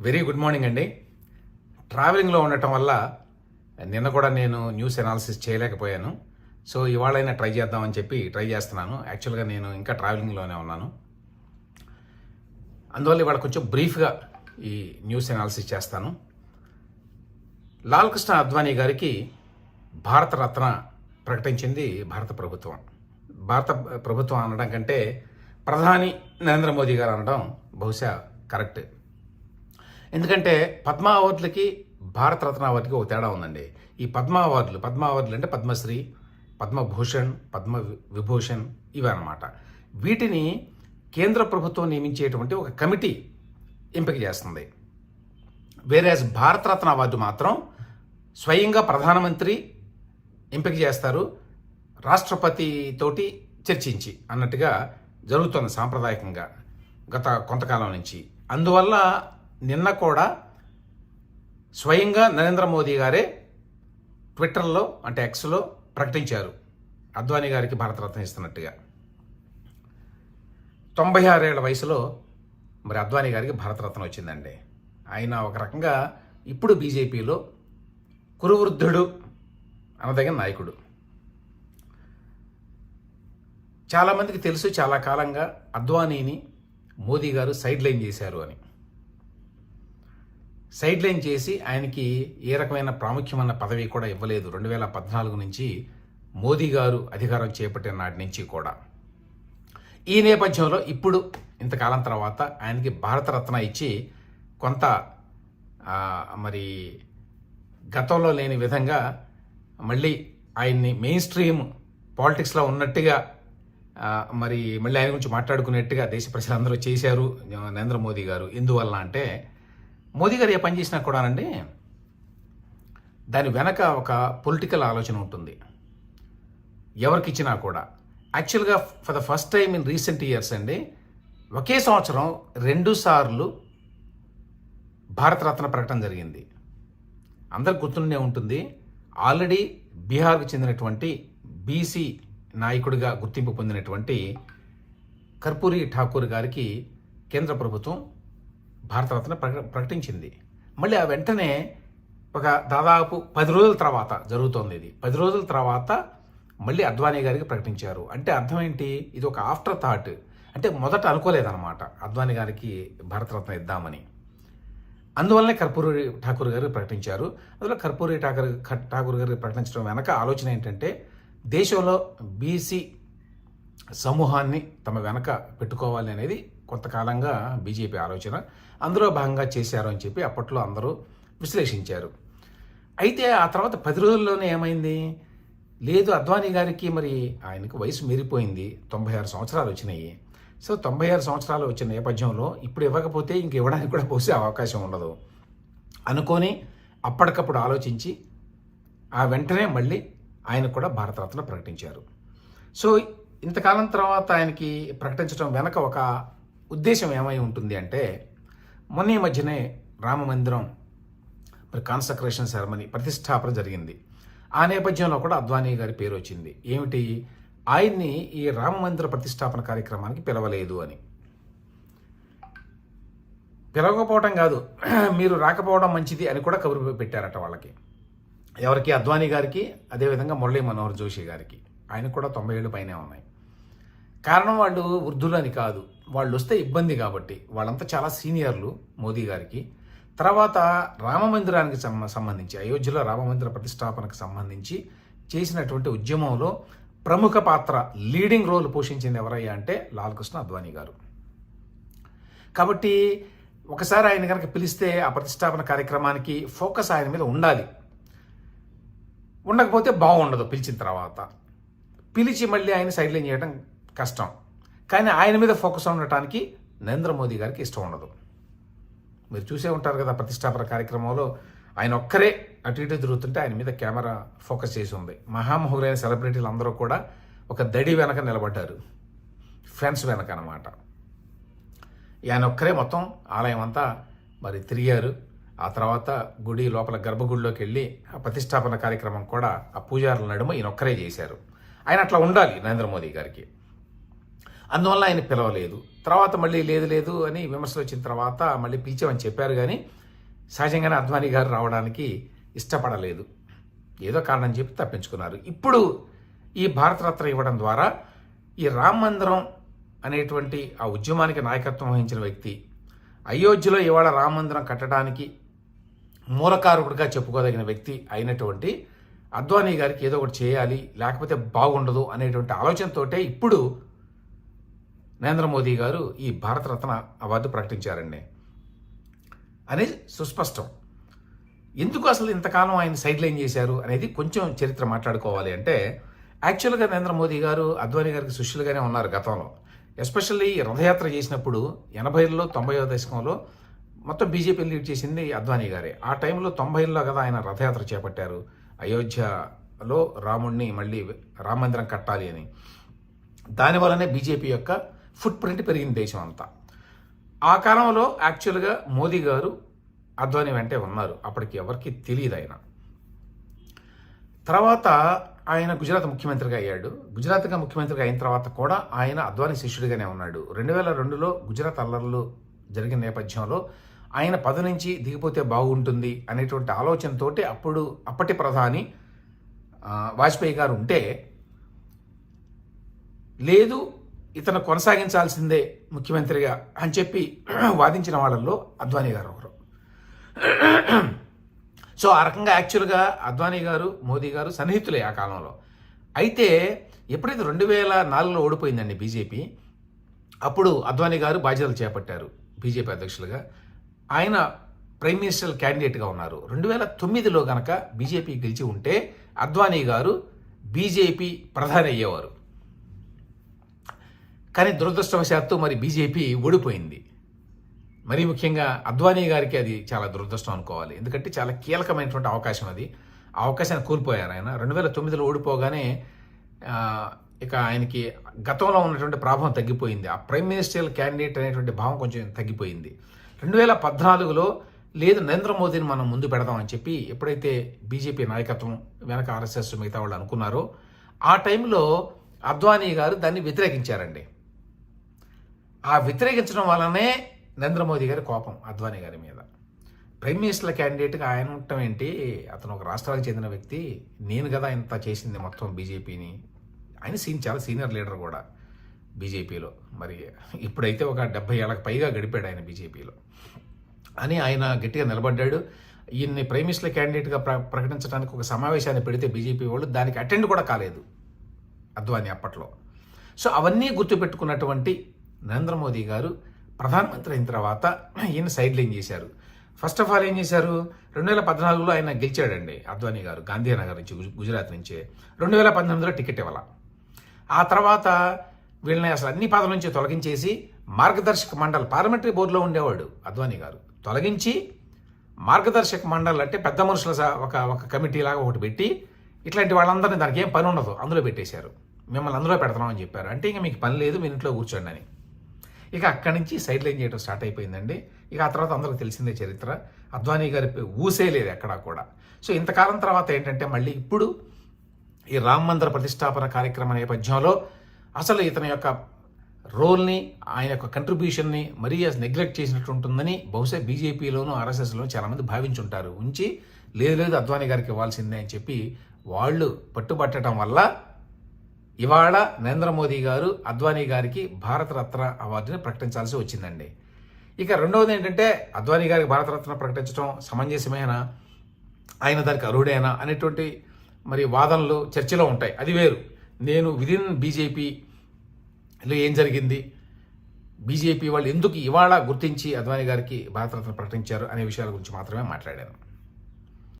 Very good morning అండి. ట్రావెలింగ్లో ఉండటం వల్ల నిన్న కూడా నేను న్యూస్ అనాలిసిస్ చేయలేకపోయాను. సో ఇవాళైనా ట్రై చేద్దామని చెప్పి ట్రై చేస్తున్నాను. యాక్చువల్గా నేను ఇంకా ట్రావెలింగ్లోనే ఉన్నాను. అందువల్ల ఇవాళ కొంచెం బ్రీఫ్గా ఈ న్యూస్ అనాలిసిస్ చేస్తాను. లాల్ కృష్ణ అద్వానీ గారికి భారతరత్న ప్రకటించింది భారత ప్రభుత్వం. భారత ప్రభుత్వం అనడం కంటే ప్రధాని నరేంద్ర మోదీ గారు అనడం బహుశా కరెక్ట్. ఎందుకంటే పద్మ అవార్డులకి భారతరత్న అవార్డుకి ఒక తేడా ఉందండి. ఈ పద్మ అవార్డులు పద్మ అవార్డులు అంటే పద్మశ్రీ పద్మభూషణ్ పద్మ విభూషణ్ ఇవి అన్నమాట వీటిని కేంద్ర ప్రభుత్వం నియమించేటువంటి ఒక కమిటీ ఎంపిక చేస్తుంది. వేరేస్ భారతరత్న అవార్డు మాత్రం స్వయంగా ప్రధానమంత్రి ఎంపిక చేస్తారు. రాష్ట్రపతితోటి చర్చించి అన్నట్టుగా జరుగుతుంది సాంప్రదాయకంగా గత కొంతకాలం నుంచి. అందువల్ల నిన్న కూడా స్వయంగా నరేంద్ర మోదీ గారే ట్విట్టర్లో అంటే ఎక్స్లో ప్రకటించారు. అద్వానీ గారికి భారతరత్న ఇస్తున్నట్టుగా. తొంభై ఆరేళ్ళ వయసులో మరి అద్వానీ గారికి భారతరత్న వచ్చిందండి. ఆయన ఒక రకంగా ఇప్పుడు బీజేపీలో కురువృద్ధుడు అనదగిన నాయకుడు. చాలామందికి తెలుసు చాలా కాలంగా అద్వానీని మోదీ గారు సైడ్ లైన్ చేశారు అని. సైడ్ లైన్ చేసి ఆయనకి ఏ రకమైన ప్రాముఖ్యమైన పదవి కూడా ఇవ్వలేదు. రెండు వేల పద్నాలుగు నుంచి మోదీ గారు అధికారం చేపట్టిన నాటి నుంచి కూడా. ఈ నేపథ్యంలో ఇప్పుడు ఇంతకాలం తర్వాత ఆయనకి భారతరత్న ఇచ్చి కొంత మరి గతంలో లేని విధంగా మళ్ళీ ఆయన్ని మెయిన్ స్ట్రీమ్ పాలిటిక్స్లో ఉన్నట్టుగా మరి మళ్ళీ ఆయన గురించి మాట్లాడుకునేట్టుగా దేశ ప్రజలందరూ చేశారు నరేంద్ర మోదీ గారు. ఎందువల్ల అంటే మోదీ గారు ఏ పని చేసినా కూడానండి దాని వెనక ఒక పొలిటికల్ ఆలోచన ఉంటుంది. ఎవరికి ఇచ్చినా కూడా. యాక్చువల్గా for the first time in recent years అండి ఒకే సంవత్సరం రెండు సార్లు భారతరత్న ప్రకటన జరిగింది. అందరు గుర్తుండే ఉంటుంది ఆల్రెడీ బీహార్కు చెందినటువంటి బీసీ నాయకుడిగా గుర్తింపు పొందినటువంటి కర్పూరి ఠాకూర్ గారికి కేంద్ర ప్రభుత్వం భారతరత్న ప్రక ప్రకటించింది. మళ్ళీ ఆ వెంటనే ఒక దాదాపు పది రోజుల తర్వాత జరుగుతోంది ఇది. పది రోజుల తర్వాత మళ్ళీ అద్వానీ గారికి ప్రకటించారు. అంటే అర్థం ఏంటి ఇది ఒక ఆఫ్టర్ థాట్. అంటే మొదట అనుకోలేదన్నమాట అద్వానీ గారికి భారతరత్న ఇద్దామని. అందువల్లనే కర్పూరి ఠాకూర్ గారు ప్రకటించారు. అందులో కర్పూరి ఠాకూర్ ఠాకూర్ గారు ప్రకటించడం వెనక ఆలోచన ఏంటంటే దేశంలో బీసీ సమూహాన్ని తమ వెనక పెట్టుకోవాలి అనేది కొంతకాలంగా బీజేపీ ఆలోచన అందులో భాగంగా చేశారు అని చెప్పి అప్పట్లో అందరూ విశ్లేషించారు. అయితే ఆ తర్వాత పది రోజుల్లోనే ఏమైంది? లేదు అద్వానీ గారికి మరి ఆయనకు వయసు మీరిపోయింది. తొంభై ఆరు సంవత్సరాలు వచ్చినాయి. సో తొంభై ఆరు సంవత్సరాలు వచ్చిన నేపథ్యంలో ఇప్పుడు ఇవ్వకపోతే ఇంక ఇవ్వడానికి కూడా పోసే అవకాశం ఉండదు. అనుకొని అప్పటికప్పుడు ఆలోచించి ఆ వెంటనే మళ్ళీ ఆయన కూడా భారతరత్న ప్రకటించారు. సో ఇంతకాలం తర్వాత ఆయనకి ప్రకటించడం వెనక ఒక ఉద్దేశం ఏమై ఉంటుంది అంటే మొన్న ఈ మధ్యనే రామ మందిరం మరి కాన్సక్రేషన్ సెరమనీ ప్రతిష్టాపన జరిగింది. ఆ నేపథ్యంలో కూడా అద్వానీ గారి పేరు వచ్చింది. ఏమిటి? ఆయన్ని ఈ రామ మందిర ప్రతిష్టాపన కార్యక్రమానికి పిలవలేదు అని. పిలవకపోవటం కాదు మీరు రాకపోవడం మంచిది అని కూడా కబురు పెట్టారట వాళ్ళకి. ఎవరికి? అద్వానీ గారికి అదేవిధంగా మురళీ మనోహర్ జోషి గారికి. ఆయన కూడా తొంభై ఏళ్ళు పైనే ఉన్నాయి. కారణం వాళ్ళు వృద్ధులని కాదు. వాళ్ళు వస్తే ఇబ్బంది కాబట్టి వాళ్ళంతా చాలా సీనియర్లు మోదీ గారికి. తర్వాత రామ మందిరానికి సంబంధించి అయోధ్యలో రామ మందిర ప్రతిష్టాపనకు సంబంధించి చేసినటువంటి ఉద్యమంలో ప్రముఖ పాత్ర లీడింగ్ రోల్ పోషించింది ఎవరయ్యా అంటే లాల్ కృష్ణ అద్వానీ గారు. కాబట్టి ఒకసారి ఆయన కనుక పిలిస్తే ఆ ప్రతిష్టాపన కార్యక్రమానికి ఫోకస్ ఆయన మీద ఉండాలి. ఉండకపోతే బాగుండదు పిలిచిన తర్వాత. పిలిచి మళ్ళీ ఆయన సైడ్లైన్ చేయడం కష్టం. కానీ ఆయన మీద ఫోకస్ ఉండటానికి నరేంద్ర మోదీ గారికి ఇష్టం ఉండదు. మీరు చూసే ఉంటారు కదా ప్రతిష్టాపన కార్యక్రమంలో ఆయన ఒక్కరే అటు ఇటు తిరుగుతుంటే ఆయన మీద కెమెరా ఫోకస్ చేసి ఉంది. మహామహులైన సెలబ్రిటీలు అందరూ కూడా ఒక దడి వెనక నిలబడ్డారు. ఫ్రెండ్స్ వెనక అనమాట ఆయన ఒక్కరే మొత్తం ఆలయం అంతా మరి తిరిగారు. ఆ తర్వాత గుడి లోపల గర్భగుడిలోకి వెళ్ళి ఆ ప్రతిష్టాపన కార్యక్రమం కూడా ఆ పూజారుల నడుమ ఈయన ఒక్కరే చేశారు. ఆయన అట్లా ఉండాలి నరేంద్ర మోదీ గారికి. అందువల్ల ఆయన పిలవలేదు. తర్వాత మళ్ళీ లేదు లేదు అని విమర్శలు వచ్చిన తర్వాత మళ్ళీ పిలిచామని చెప్పారు కానీ సహజంగానే అద్వానీ గారు రావడానికి ఇష్టపడలేదు. ఏదో కారణం చెప్పి తప్పించుకున్నారు. ఇప్పుడు ఈ భారతరత్న ఇవ్వడం ద్వారా ఈ రామ మందిరం అనేటువంటి ఆ ఉద్యమానికి నాయకత్వం వహించిన వ్యక్తి అయోధ్యలో ఇవాళ రామ మందిరం కట్టడానికి మూలకారకుడిగా చెప్పుకోదగిన వ్యక్తి అయినటువంటి అద్వానీ గారికి ఏదో ఒకటి చేయాలి లేకపోతే బాగుండదు అనేటువంటి ఆలోచనతోటే ఇప్పుడు నరేంద్ర మోదీ గారు ఈ భారతరత్న అవార్డు ప్రకటించారండి. అనేది సుస్పష్టం. ఎందుకు అసలు ఇంతకాలం ఆయన సైడ్ లైన్ చేశారు అనేది కొంచెం చరిత్ర మాట్లాడుకోవాలి అంటే యాక్చువల్గా నరేంద్ర మోదీ గారు అద్వానీ గారికి శిష్యులుగానే ఉన్నారు గతంలో. ఎస్పెషల్లీ రథయాత్ర చేసినప్పుడు ఎనభైలో తొంభైవ దశకంలో మొత్తం బీజేపీ లీడ్ చేసింది అద్వానీ గారే. ఆ టైంలో తొంభైలో కదా ఆయన రథయాత్ర చేపట్టారు. అయోధ్యలో రాముణ్ణి మళ్ళీ రామ మందిరం కట్టాలి అని. దానివల్లనే బీజేపీ యొక్క ఫుట్ ప్రింట్ పెరిగింది దేశం అంతా ఆ కాలంలో యాక్చువల్గా మోదీ గారు అద్వానీ వెంటే ఉన్నారు. అప్పటికి ఎవరికి తెలియదు ఆయన. తర్వాత ఆయన గుజరాత్ ముఖ్యమంత్రిగా అయ్యాడు. గుజరాత్గా ముఖ్యమంత్రిగా అయిన తర్వాత కూడా ఆయన అద్వానీ శిష్యుడిగానే ఉన్నాడు. రెండు వేల రెండులో గుజరాత్ అల్లర్లు జరిగిన నేపథ్యంలో ఆయన పద నుంచి దిగిపోతే బాగుంటుంది అనేటువంటి ఆలోచనతోటి అప్పుడు అప్పటి ప్రధాని వాజ్పేయి గారు ఉంటే లేదు ఇతను కొనసాగించాల్సిందే ముఖ్యమంత్రిగా అని చెప్పి వాదించిన వాళ్ళల్లో అద్వానీ గారు ఒకరు. సో ఆ రకంగా యాక్చువల్గా అద్వానీ గారు మోదీ గారు సన్నిహితులే ఆ కాలంలో. అయితే ఎప్పుడైతే రెండు వేల నాలుగులో ఓడిపోయిందండి బీజేపీ అప్పుడు అద్వానీ గారు బాధ్యతలు చేపట్టారు బీజేపీ అధ్యక్షులుగా. ఆయన ప్రైమ్ మినిస్టర్ క్యాండిడేట్గా ఉన్నారు. రెండు వేల తొమ్మిదిలో కనుక బీజేపీ గెలిచి ఉంటే అద్వానీ గారు బీజేపీ ప్రధాని అయ్యేవారు. కానీ దురదృష్టవశాత్తు మరి బీజేపీ ఓడిపోయింది. మరీ ముఖ్యంగా అద్వానీ గారికి అది చాలా దురదృష్టం అనుకోవాలి. ఎందుకంటే చాలా కీలకమైనటువంటి అవకాశం అది. ఆ అవకాశాన్ని కోల్పోయారు ఆయన. రెండు వేల తొమ్మిదిలో ఓడిపోగానే ఇక ఆయనకి గతంలో ఉన్నటువంటి ప్రభావం తగ్గిపోయింది. ఆ ప్రైమ్ మినిస్టర్ క్యాండిడేట్ అనేటువంటి భావం కొంచెం తగ్గిపోయింది. రెండు వేల పద్నాలుగులో లేదు నరేంద్ర మోదీని మనం ముందు పెడదామని చెప్పి ఎప్పుడైతే బీజేపీ నాయకత్వం వెనక ఆర్ఎస్ఎస్ మిగతా వాళ్ళు అనుకున్నారో ఆ టైంలో అద్వానీ గారు దాన్ని వ్యతిరేకించారండి. ఆ వ్యతిరేకించడం వల్లనే నరేంద్ర మోదీ గారి కోపం అద్వానీ గారి మీద. ప్రైమ్ మినిస్టర్ క్యాండిడేట్గా ఆయన ఉండటం ఏంటి? అతను ఒక రాష్ట్రానికి చెందిన వ్యక్తి. నేను కదా ఇంత చేసింది మొత్తం బీజేపీని. ఆయన సీన్ చాలా సీనియర్ లీడర్ కూడా బీజేపీలో. మరి ఇప్పుడైతే ఒక డెబ్బై ఏళ్ళకి పైగా గడిపాడు ఆయన బీజేపీలో. అని ఆయన గట్టిగా నిలబడ్డాడు. ఈయన్ని ప్రైమ్ మినిస్టర్ క్యాండిడేట్గా ప్ర ప్రకటించడానికి ఒక సమావేశాన్ని పెడితే బీజేపీ వాళ్ళు దానికి అటెండ్ కూడా కాలేదు అద్వానీ అప్పట్లో. సో అవన్నీ గుర్తుపెట్టుకున్నటువంటి నరేంద్ర మోదీ గారు ప్రధానమంత్రి అయిన తర్వాత ఈయన సైడ్ లైన్ చేశారు. ఫస్ట్ ఆఫ్ ఆల్ ఏం చేశారు? రెండు వేల పద్నాలుగులో ఆయన గెలిచాడండి అద్వానీ గారు గాంధీనగర్ నుంచి గుజరాత్ నుంచే. రెండు వేల పంతొమ్మిదిలో టికెట్ ఇవ్వాల. ఆ తర్వాత వీళ్ళని అసలు అన్ని పదవుల నుంచి తొలగించేసి మార్గదర్శక మండలి పార్లమెంటరీ బోర్డులో ఉండేవాడు అద్వానీ గారు. తొలగించి మార్గదర్శక మండలి అంటే పెద్ద మనుషుల ఒక ఒక కమిటీ లాగా ఒకటి పెట్టి ఇట్లాంటి వాళ్ళందరినీ దానికి ఏం పని ఉండదు. అందులో పెట్టేశారు. మిమ్మల్ని అందులో పెడతామని చెప్పారు. అంటే ఇంకా మీకు పని లేదు మీ ఇంట్లో కూర్చోండి అని. ఇక అక్కడి నుంచి సైడ్ లైన్ చేయడం స్టార్ట్ అయిపోయిందండి. ఇక ఆ తర్వాత అందరికి తెలిసిందే చరిత్ర. అద్వానీ గారి ఊసే లేదు ఎక్కడా కూడా. సో ఇంతకాలం తర్వాత ఏంటంటే మళ్ళీ ఇప్పుడు ఈ రామ్ మందిర ప్రతిష్టాపన కార్యక్రమ నేపథ్యంలో అసలు ఇతని యొక్క రోల్ని ఆయన యొక్క కంట్రిబ్యూషన్ని మరీ నెగ్లెక్ట్ చేసినట్టు ఉంటుందని బహుశా బీజేపీలోనూ ఆర్ఎస్ఎస్లోనూ చాలామంది భావించుంటారు. ఉంచి లేదు లేదు అద్వానీ గారికి ఇవ్వాల్సిందే అని చెప్పి వాళ్ళు పట్టుబట్టడం వల్ల ఇవాళ నరేంద్ర మోదీ గారు అద్వానీ గారికి భారతరత్న అవార్డుని ప్రకటించాల్సి వచ్చిందండి. ఇక రెండవది ఏంటంటే అద్వానీ గారికి భారతరత్న ప్రకటించడం సమంజసమేనా? ఆయన దానికి అర్హుడేనా? అనేటువంటి మరి వాదనలు చర్చలో ఉంటాయి. అది వేరు. నేను విదిన్ బీజేపీలో ఏం జరిగింది? బీజేపీ వాళ్ళు ఎందుకు ఇవాళ గుర్తించి అద్వానీ గారికి భారతరత్న ప్రకటించారు అనే విషయాల గురించి మాత్రమే మాట్లాడాను.